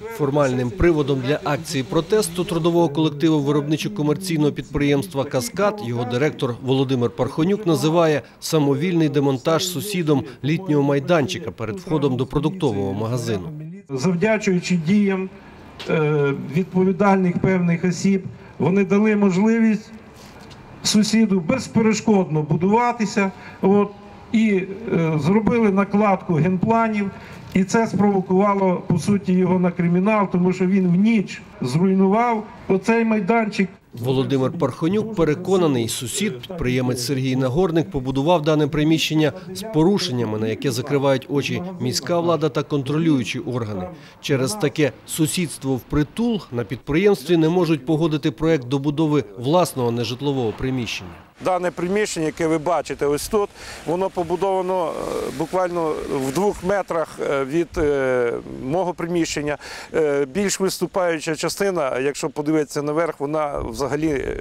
Формальним приводом для акції протесту трудового колективу виробничо-комерційного підприємства «Каскад» його директор Володимир Пархонюк називає самовільний демонтаж сусідом літнього майданчика перед входом до продуктового магазину. завдячуючи діям е, відповідальних певних осіб, вони дали можливість сусіду безперешкодно будуватися. От, і е, зробили накладку генпланів, і це спровокувало по суті його на кримінал, тому що він в ніч зруйнував оцей майданчик. Володимир Пархонюк переконаний, сусід, підприємець Сергій Нагорник, побудував дане приміщення з порушеннями, на яке закривають очі міська влада та контролюючі органи. Через таке сусідство в притул на підприємстві не можуть погодити проект добудови власного нежитлового приміщення. Дане приміщення, яке ви бачите ось тут, воно побудовано е, буквально в двох метрах е, від е, мого приміщення. Більш виступаюча частина, якщо подивитися наверх, вона взагалі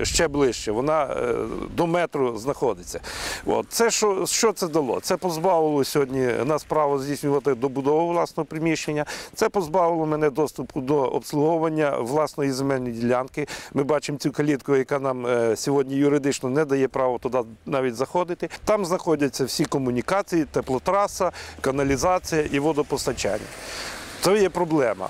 ще ближче. Вона е, до метру знаходиться. От. Це що, що це дало? Це позбавило сьогодні нас право здійснювати добудову власного приміщення. Це позбавило мене доступу до обслуговування власної земельної ділянки. Ми бачимо цю калітку, яка нам е, сьогодні юридично не дає право туди навіть заходити. Там знаходяться всі комунікації, теплотраса, каналізація і водопостачання. Це є проблема.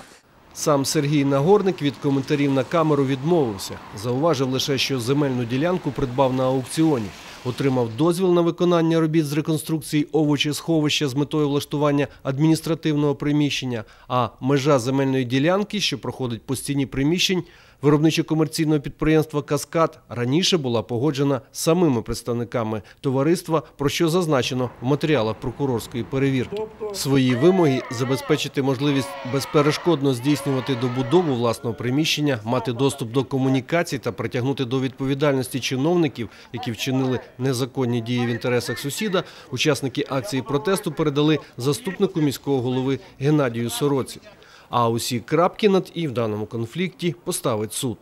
Сам Сергій Нагорник від коментарів на камеру відмовився. Зауважив лише, що земельну ділянку придбав на аукціоні. Отримав дозвіл на виконання робіт з реконструкції овочі сховища з метою влаштування адміністративного приміщення. А межа земельної ділянки, що проходить по стіні приміщень виробничо-комерційного підприємства Каскад, раніше була погоджена самими представниками товариства, про що зазначено в матеріалах прокурорської перевірки. Свої вимоги забезпечити можливість безперешкодно здійснювати добудову власного приміщення, мати доступ до комунікацій та притягнути до відповідальності чиновників, які вчинили незаконні дії в інтересах сусіда. Учасники акції протесту передали заступнику міського голови Геннадію Сороці. А усі крапки над і в даному конфлікті поставить суд.